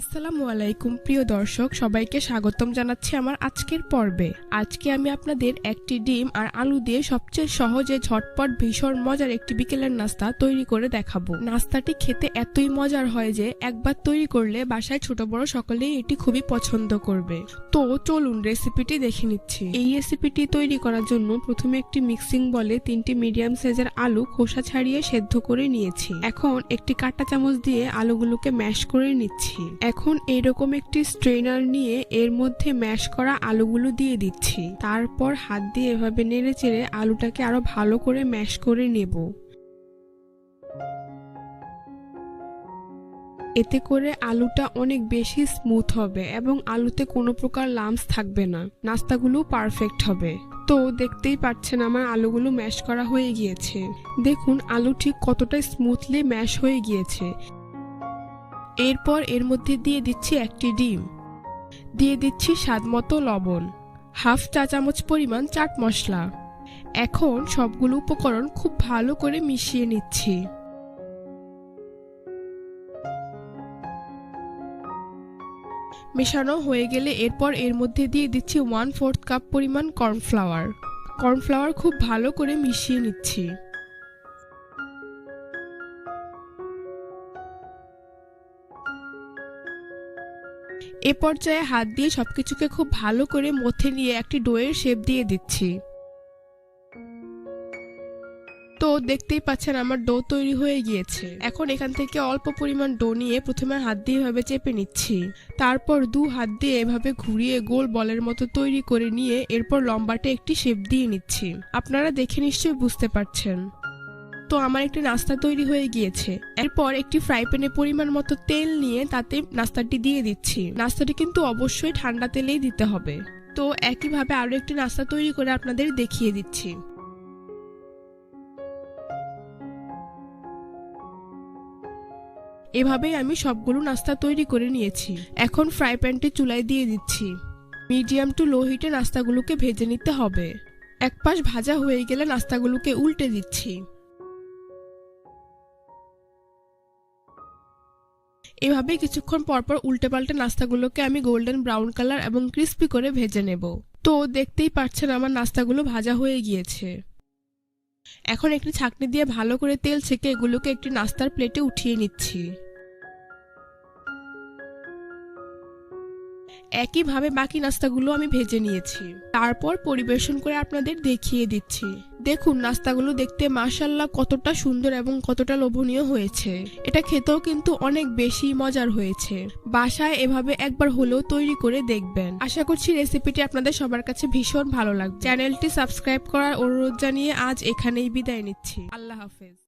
আসসালামু আলাইকুম, প্রিয় দর্শক, সবাইকে স্বাগতম জানাচ্ছি আমার আজকের পর্বে। আজকে আমি আপনাদের একটি ডিম আর আলু দিয়ে সবচেয়ে সহজে ঝটপট, ভীষণ মজার একটি বিকেলের নাস্তা তৈরি করে দেখাবো। নাস্তাটি খেতে এতই মজার হয় যে একবার তৈরি করলে বাসায় ছোট বড় সকলেই এটি খুবই পছন্দ করবে। তো চলুন রেসিপিটি দেখে নিচ্ছি। এই রেসিপিটি তৈরি করার জন্য প্রথমে একটি মিক্সিং বলে তিনটি মিডিয়াম সাইজের আলু খোসা ছাড়িয়ে সেদ্ধ করে নিয়েছি। এখন একটি কাঁটা চামচ দিয়ে আলুগুলোকে ম্যাশ করে নিচ্ছি। এখন এরকম একটি স্ট্রেনার নিয়ে এর মধ্যে ম্যাশ করা আলুগুলো দিয়ে দিচ্ছি। তারপর হাত দিয়ে এভাবে নেড়ে চেড়ে আলুটাকে আরও ভালো করে ম্যাশ করে নেব। এতে করে আলুটা অনেক বেশি স্মুথ হবে এবং আলুতে কোনো প্রকার লামস থাকবে না। নাস্তাগুলো পারফেক্ট হবে। তো দেখতেই পাচ্ছেন আমার আলুগুলো ম্যাশ করা হয়ে গিয়েছে। দেখুন, আলু ঠিক কতটা স্মুথলি ম্যাশ হয়ে গিয়েছে। এরপর এর মধ্যে দিয়ে দিচ্ছি একটি ডিম। দিয়ে দিচ্ছি স্বাদমতো লবণ, হাফ চা চামচ পরিমাণ চাট মশলা। এখন সবগুলো উপকরণ খুব ভালো করে মিশিয়ে নিচ্ছি। মেশানো হয়ে গেলে এরপর এর মধ্যে দিয়ে দিচ্ছি ওয়ান ফোর্থ কাপ পরিমাণ কর্নফ্লাওয়ার। কর্নফ্লাওয়ার খুব ভালো করে মিশিয়ে নিচ্ছি। এ পর্যায়ে হাত দিয়ে সবকিছুকে খুব ভালো করে মথে নিয়ে একটি ডোয়ের শেপ দিয়ে দিচ্ছি। তো দেখতেই পাচ্ছেন আমার ডো তৈরি হয়ে গিয়েছে। এখন এখান থেকে অল্প পরিমাণ ডো নিয়ে প্রথমে হাত দিয়ে এভাবে চেপে নিচ্ছি। তারপর দু হাত দিয়ে এভাবে ঘুরিয়ে গোল বলের মতো তৈরি করে নিয়ে এরপর লম্বাটে একটি শেপ দিয়ে নিচ্ছি। আপনারা দেখে নিশ্চয়ই বুঝতে পারছেন। তো আমার একটি নাস্তা তৈরি হয়ে গিয়েছে। এরপর একটি ফ্রাই প্যানে পরিমাণ মতো তেল নিয়ে তাতে নাস্তাটি দিয়ে দিচ্ছি। নাস্তাটি কিন্তু অবশ্যই ঠান্ডা তেলেই দিতে হবে। তো একইভাবে আরও একটি নাস্তা তৈরি করে আপনাদের দেখিয়ে দিচ্ছি। এভাবেই আমি সবগুলো নাস্তা তৈরি করে নিয়েছি। এখন ফ্রাই প্যানটি চুলায় দিয়ে দিচ্ছি। মিডিয়াম টু লো হিটে নাস্তাগুলোকে ভেজে নিতে হবে। এক পাশ ভাজা হয়ে গেলে নাস্তাগুলোকে উল্টে দিচ্ছি। এভাবে কিছুক্ষণ পরপর উল্টে পাল্টে নাস্তাগুলোকে আমি গোল্ডেন ব্রাউন কালার এবং ক্রিস্পি করে ভেজে নেব। তো, দেখতেই পাচ্ছেন আমার নাস্তাগুলো ভাজা হয়ে গিয়েছে। এখন একটি ছাঁকনি দিয়ে ভালো করে তেল ছেঁকে এগুলোকে একটি নাস্তার প্লেটে উঠিয়ে নিচ্ছি। একইভাবে বাকি নাস্তাগুলো আমি ভেজে নিয়েছি। তারপর পরিবেশন করে আপনাদের দেখিয়ে দিচ্ছি। দেখুন, নাস্তাগুলো দেখতে মাশাল্লাহ কতটা সুন্দর এবং কতটা লোভনীয় হয়েছে। এটা খেতেও কিন্তু অনেক বেশি মজার হয়েছে। বাসায় এভাবে একবার হলেও তৈরি করে দেখবেন। আশা করছি রেসিপিটি আপনাদের সবার কাছে ভীষণ ভালো লাগবে। চ্যানেলটি সাবস্ক্রাইব করার অনুরোধ জানিয়ে আজ এখানেই বিদায় নিচ্ছি। আল্লাহ হাফেজ।